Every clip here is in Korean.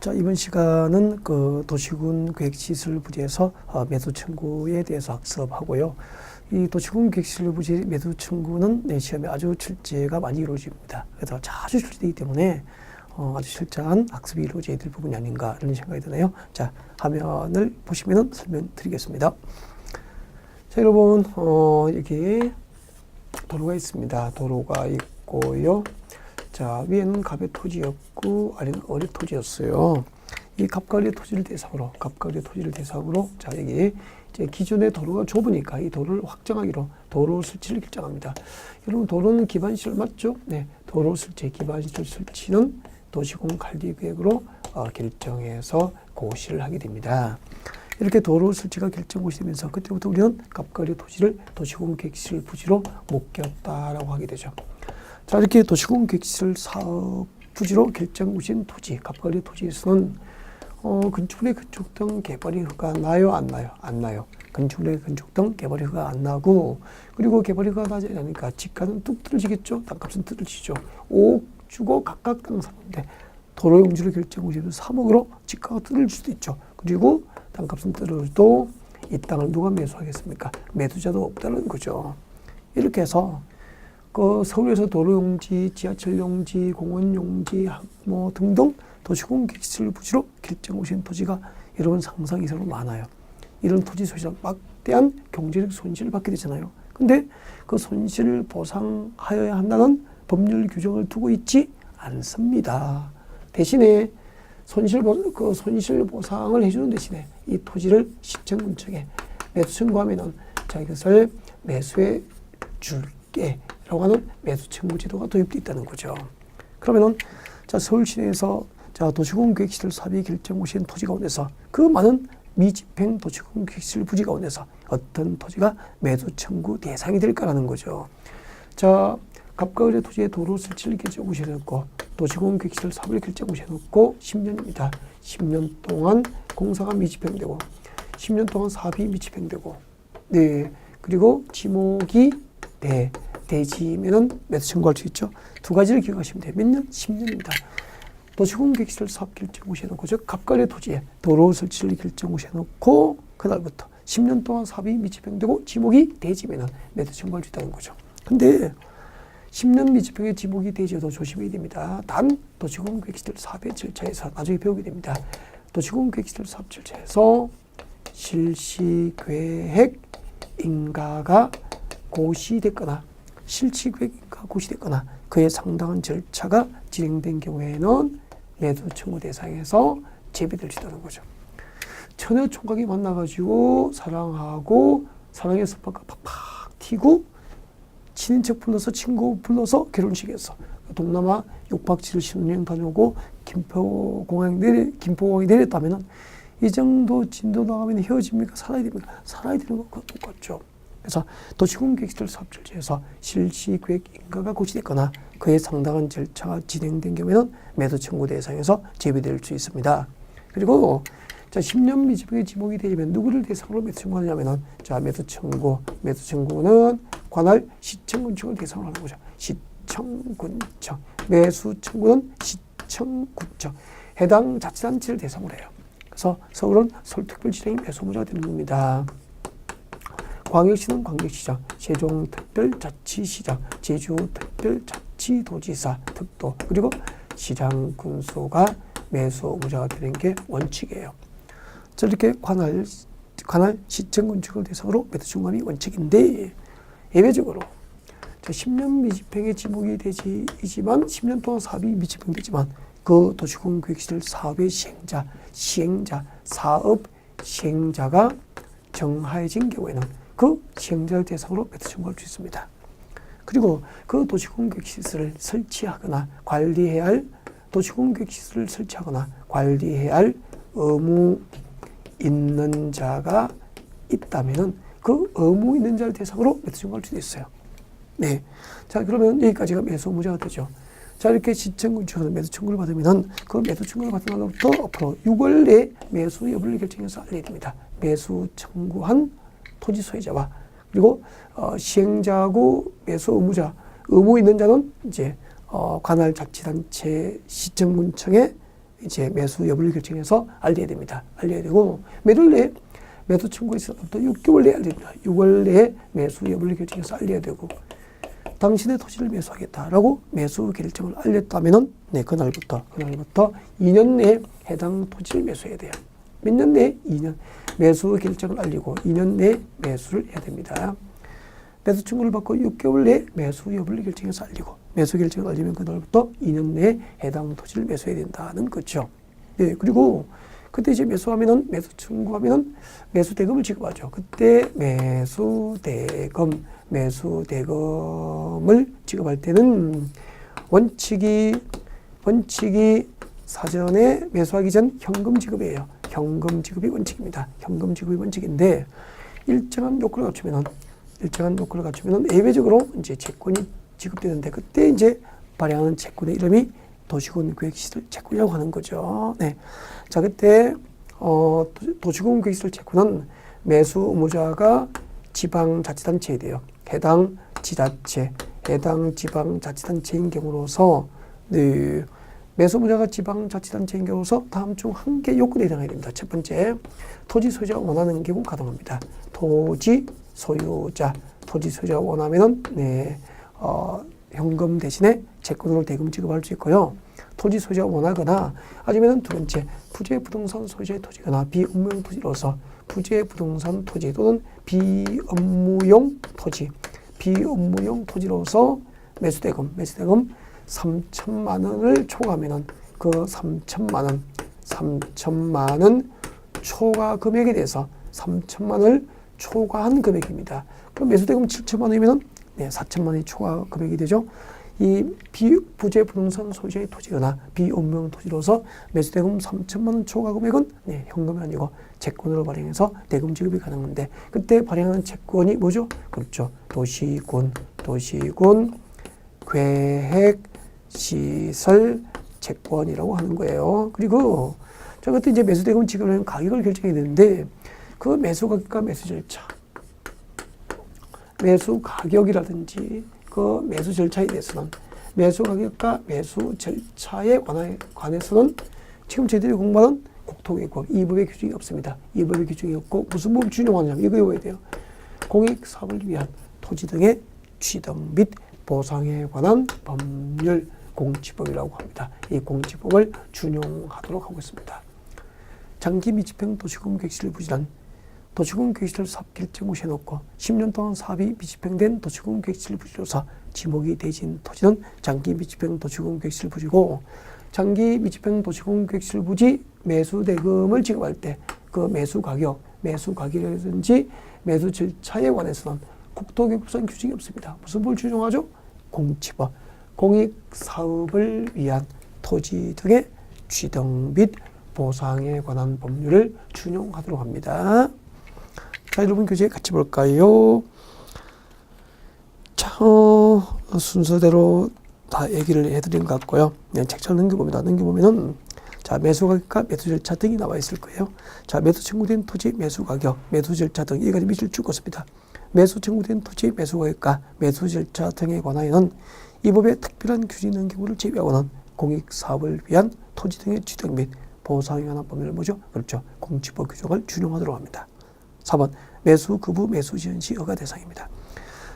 자, 이번 시간은 그 도시군 계획시설 부지에서 어, 매수 청구에 대해서 학습하고요. 이 도시군 계획시설 부지 매수 청구는 내 시험에 아주 출제가 많이 이루어집니다. 그래서 자주 출제되기 때문에 어, 아주 실장한 학습이 이루어져야 될 부분이 아닌가 이런 생각이 드네요. 자, 화면을 보시면 설명드리겠습니다. 자, 여러분, 어, 여기 도로가 있습니다. 도로가 있고요. 자, 위에는 갑의 토지였고, 아래는 어리 토지였어요. 이 갑과리 토지를 대상으로, 갑과리 토지를 대상으로, 자, 여기 이제 기존의 도로가 좁으니까 이 도로를 확장하기로 도로 설치를 결정합니다. 여러분, 도로는 기반 시설 맞죠? 네. 도로 설치, 기반 시설 설치는 도시공 관리 계획으로 어, 결정해서 고시를 하게 됩니다. 이렇게 도로 설치가 결정고시 되면서 그때부터 우리는 갑과리 토지를 도시공 계획시설 부지로 묶였다라고 하게 되죠. 자 이렇게 도시공 계획시설 사업 부지로 결정고시인 토지, 갑과리 토지에서는 어, 건축 내 건축 등 개발이 허가 나요, 안 나요? 안 나요. 건축 내 건축 등 개발이 허가 안 나고 그리고 개발이 허가 나지 않으니까 집가는 뚝 떨어지겠죠. 땅값은 떨어지죠. 5억 주고 각각 땅사는데 도로 용지를 결정고시는 3억으로 집가가 떨어질 수도 있죠. 그리고 땅값은 떨어져도 이 땅을 누가 매수하겠습니까? 매수자도 없다는 거죠. 이렇게 해서 그 서울에서 도로 용지, 지하철 용지, 공원 용지, 뭐 등등 도시공 기술 부지로 결정 오신 토지가 여러분 상상 이상으로 많아요. 이런 토지 소유자 막대한 경제적 손실을 받게 되잖아요. 근데 그 손실을 보상하여야 한다는 법률 규정을 두고 있지 않습니다. 대신에 손실 보, 그 손실 보상을 해주는 대신에 이 토지를 시청군청에 매수 청구하면은 자 이것을 매수해 줄게 라고 하는 매수 청구 제도가 도입돼 있다는 거죠. 그러면은 자 서울 시내에서 자 도시공 계획시설 사비 결정 오신 토지 가운데서 그 많은 미집행 도시공 계획시설 부지 가운데서 어떤 토지가 매수 청구 대상이 될까라는 거죠. 자 갑가을의 토지에 도로 설치를 결정 오셔놓고 도시공 계획시설 사업을 결정 오셔놓고 10년입니다. 10년 동안 공사가 미집행되고 10년 동안 사업이 미집행되고 네 그리고 지목이 네 대지면은 매수 청구할 수 있죠. 두 가지를 기억하시면 돼요. 몇 년? 10년입니다. 도시공 계획시설 사업 결정 오셔놓고 즉 갑가을의 토지에 도로 설치를 결정 오셔놓고 그날부터 10년 동안 사업이 미집행되고 지목이 대지면은 매수 청구할 수 있다는 거죠. 근데 10년 미집행의 지목이 되지도 조심해야 됩니다. 단 도시공 계획시설 사업의 절차에서 나중에 배우게 됩니다. 도시공 계획시설 사업 절차에서 실시 계획 인가가 고시됐거나 인가 고시됐거나 그에 상당한 절차가 진행된 경우에는 매도 청구 대상에서 제외될 수 있다는 거죠. 처녀 총각이 만나가지고 사랑하고 사랑의 스파가 팍팍 튀고 친인척 불러서 친구 불러서 결혼식에서 동남아 6박 7일 신혼여행 다녀오고 김포공항 내리 김포공항에 내렸다면은 이 정도 진도 나가면 헤어집니까 살아야 됩니까 살아야 되는 것과 똑같죠. 그래서 도시공 계획시설 사업 절차에서 실시 계획 인가가 고시됐거나 그에 상당한 절차가 진행된 경우에는 매도 청구 대상에서 제외될 수 있습니다. 그리고 자 10년 미집행의 지목이 되면 누구를 대상으로 매도 청구하냐면은 자 매도 청구 매도 청구는 관할 시청군청을 대상으로 하는 거죠. 시청군청 매수 청구는 시청군청 해당 자치단체를 대상으로 해요. 그래서 서울은 서울특별시장이 매수무자가 되는 겁니다. 광역시는 광역시장, 세종특별자치시장, 제주특별자치도지사, 특도 그리고 시장 군수가 매수무자가 되는 게 원칙이에요. 저렇게 관할 관할 시청군청을 대상으로 매도 청구함이 원칙인데 예외적으로 10년 미집행의 지목이 되지이지만 10년 동안 사업이 미집행되지만 그 도시공 계획시설 사업의 시행자, 시행자, 사업 시행자가 정하해진 경우에는 그 시행자를 대상으로 매도 청구할 수 있습니다. 그리고 그 도시공계획시설을 설치하거나 관리해야 할 도시공계획시설을 설치하거나 관리해야 할 의무 있는 자가 있다면은 그 의무 있는 자를 대상으로 매도 청구할 수도 있어요. 네. 자, 그러면 여기까지가 매수 무자가 되죠. 자, 이렇게 시청군청에서 매수 청구를 받으면은 그 매수 청구를 받은 날로부터 앞으로 6월 내에 매수 여부를 결정해서 알려야 됩니다. 매수 청구한 토지 소유자와 그리고 어, 시행자하고 매수 의무자, 의무 있는 자는 이제 어, 관할 자치단체 시청군청에 이제 매수 여부를 결정해서 알려야 됩니다. 알려야 되고 매도일 내에 매수 청구가 있어부터 6개월 내에 알려야 됩니다. 6월 내에 매수 여부를 결정해서 알려야 되고 당신의 토지를 매수하겠다라고 매수 결정을 알렸다면은 네 그날부터 그날부터 2년 내에 해당 토지를 매수해야 돼요. 몇 년 내에 2년 매수 결정을 알리고 2년 내에 매수를 해야 됩니다. 매수 청구를 받고 6개월 내에 매수 여부를 결정해서 알리고 매수 결정을 알리면 그날부터 2년 내에 해당 토지를 매수해야 된다는 거죠. 네, 그리고 그때 이제 매수하면은 매수 청구하면은 매수 대금을 지급하죠. 그때 매수 대금 매수 대금을 지급할 때는 원칙이 원칙이 사전에 매수하기 전 현금 지급이에요. 현금 지급이 원칙입니다. 현금 지급이 원칙인데 일정한 요건을 갖추면은 일정한 요건을 갖추면은 예외적으로 이제 채권이 지급되는데 그때 이제 발행하는 채권의 이름이 도시군 계획시설 채권이라고 하는 거죠. 네. 자, 그때 어, 도- 도시군 계획시설 채권은 매수 의무자가 지방자치단체에 돼요. 해당 지자체, 해당 지방자치단체인 경우로서 네, 매수 의무자가 지방자치단체인 경우로서 다음 중 한 개 요건에 해당해야 됩니다. 첫 번째, 토지 소유자가 원하는 경우 가능합니다. 토지 소유자, 토지 소유자가 원하면은 네, 어, 현금 대신에 채권으로 대금 지급할 수 있고요. 토지 소유자가 원하거나 아니면 두 번째 부재 부동산 소유자의 토지거나 비업무용 토지로서 부재 부동산 토지 또는 비업무용 토지 비업무용 토지로서 매수대금 매수대금 3천만 원을 초과하면은 그 3천만 원 3천만 원 초과 금액에 대해서 3천만 원을 초과한 금액입니다. 그럼 매수대금 7천만 원이면은 네, 4천만 원이 초과 금액이 되죠. 이 비부재 부동산 소유자의 토지거나 비업무용 토지로서 매수대금 3천만 원 초과 금액은 네, 현금이 아니고 채권으로 발행해서 대금 지급이 가능한데 그때 발행하는 채권이 뭐죠? 그렇죠. 도시군, 도시군 계획 시설 채권이라고 하는 거예요. 그리고 저 그때 이제 매수대금 지급하는 가격을 결정해야 되는데 그 매수 가격과 매수 절차 매수 가격이라든지 그 매수 절차에 대해서는 매수 가격과 매수 절차에 관해서는 지금 저희들이 공부하는 국토개혁법 이 법의 규정이 없습니다. 이 법의 규정이 없고 무슨 법을 준용하느냐 이거 외워야 돼요. 공익 사업을 위한 토지 등의 취득 및 보상에 관한 법률 공지법이라고 합니다. 이 공지법을 준용하도록 하고 있습니다. 장기 미집행 도시공 객실 부지란 도시공 객실 사업 결정 후 해놓고 10년 동안 사업이 미집행된 도시공 객실 부지로서 지목이 되진 토지는 장기 미집행 도시공 객실 부지고 장기 미집행 도시공 객실 부지 매수 대금을 지급할 때 그 매수 가격, 매수 가격이라든지 매수 절차에 관해서는 국토교육부상 규정이 없습니다. 무슨 법을 준용하죠? 공치법, 공익 사업을 위한 토지 등의 취득 및 보상에 관한 법률을 준용하도록 합니다. 자, 여러분 교재 같이 볼까요? 자, 어, 순서대로 다 얘기를 해드린 것 같고요. 책장 넘겨봅니다. 넘겨보면은 자, 매수 가격과 매수 절차 등이 나와 있을 거예요. 자, 매수 청구된 토지 매수 가격, 매수 절차 등이 가지 밑줄 쭉 긋습니다. 매수 청구된 토지 매수 가격과 매수 절차 등에 관하여는 이 법의 특별한 규정이 있는 경우를 제외하고는 공익 사업을 위한 토지 등의 취득 및 보상에 관한 법률을 뭐죠? 그렇죠. 공지법 규정을 준용하도록 합니다. 4번 매수 급부 매수 지연 시 허가 대상입니다.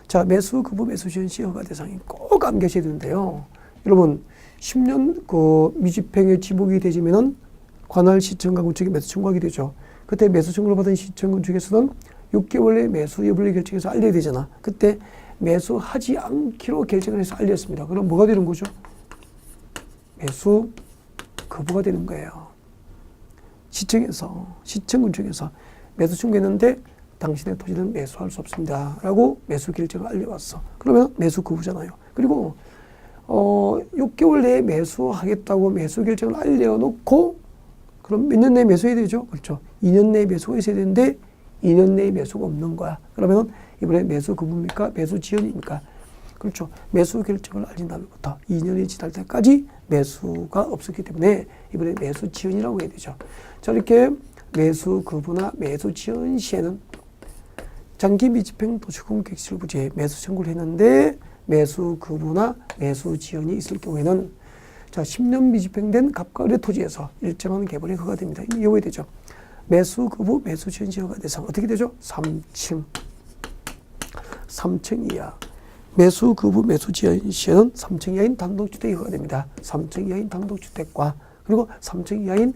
자, 매수 급부 매수 지연 시 허가 대상이 꼭 암기하셔야 되는데요. 여러분 10년 그 미집행의 지목이 되지면은 관할 시청과 구청이 매수 청구하게 되죠. 그때 매수 청구를 받은 시청군 중에서는 6개월 내 매수 여부를 결정해서 알려야 되잖아. 그때 매수하지 않기로 결정을 해서 알렸습니다. 그럼 뭐가 되는 거죠? 매수 거부가 되는 거예요. 시청에서 시청군 중에서 매수 청구했는데 당신의 토지는 매수할 수 없습니다. 라고 매수 결정을 알려왔어. 그러면 매수 거부잖아요. 그리고 어, 6개월 내에 매수하겠다고 매수 결정을 알려놓고 그럼 몇 년 내에 매수해야 되죠? 그렇죠. 2년 내에 매수가 있어야 되는데 2년 내에 매수가 없는 거야. 그러면은 이번에 매수 거부입니까? 매수 지연입니까? 그렇죠. 매수 결정을 알린 다음부터 2년이 지날 때까지 매수가 없었기 때문에 이번에 매수 지연이라고 해야 되죠. 자, 이렇게 매수 거부나 매수 지연 시에는 장기 미집행 도시공 객실 부지에 매수 청구를 했는데 매수 거부나 매수 지연이 있을 경우에는 자, 10년 미집행된 갑과 을의 토지에서 일정한 개발이 허가됩니다. 이미 예외되죠. 매수 거부 매수 지연 시효가 대상 어떻게 되죠? 3층. 3층 이하. 매수 거부 매수 지연 시에는 3층 이하인 단독주택이 허가됩니다. 3층 이하인 단독주택과 그리고 3층 이하인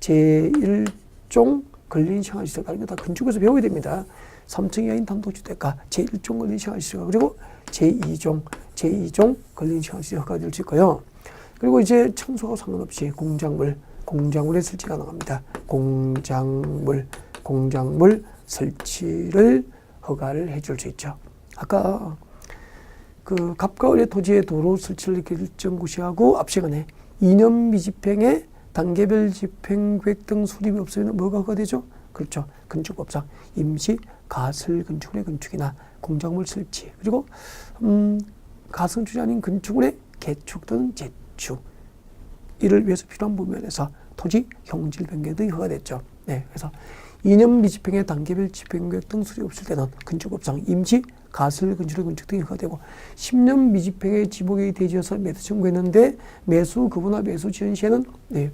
제1종 근린 생활시설 이거 다 건축에서 배워야 됩니다. 3층 이하인 단독주택과 제1종 근린 생활시설 그리고 제2종 제2종 근린 생활시설 허가될 수 있고요. 그리고 이제 청소와 상관없이 공작물 공작물에 설치 가능합니다. 공작물 공작물 설치를 허가를 해줄 수 있죠. 아까 그 갑과 을의 토지에 도로 설치를 결정구시하고 앞 시간에 2년 미집행에 단계별 집행 계획 등 수립이 없으면 뭐가 허가되죠? 그렇죠. 건축법상 임시 가설 건축물의 건축이나 공작물 설치 그리고 음, 가성주이 아닌 건축물의 개축 또는 재축 이를 위해서 필요한 부분에서 토지 형질 변경 등이 허가됐죠. 네, 그래서 2년 미집행의 단계별 집행계획 등 수립 없을 때는 건축법상 임시 가설 건축의 건축 등이 허가되고 10년 미집행의 지목이 대지어서 매수 청구했는데 매수 거부나 매수 지연 시에는 네,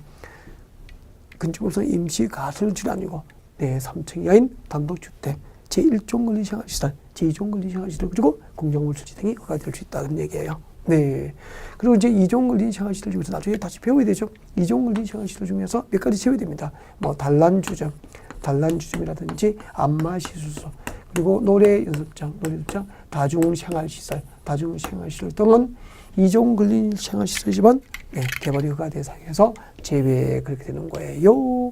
건축법상 임시 가설 건축이 아니고 네, 3층 이하인 단독주택 제1종 권리생활시설, 제2종 권리생활시설 그리고 공정물 설치 등이 허가될 수 있다는 얘기예요. 네. 그리고 이제 2종 권리생활시설 중에서 나중에 다시 배워야 되죠. 2종 권리생활시설 중에서 몇 가지 채워야 됩니다. 뭐 단란주점, 단란주점이라든지 안마시술소, 그리고 노래 연습장, 노래 연습장, 다중생활시설, 다중생활시설 등은 이종 근린 생활시설이지만 네, 개발이 허가 대상에서 제외 그렇게 되는 거예요.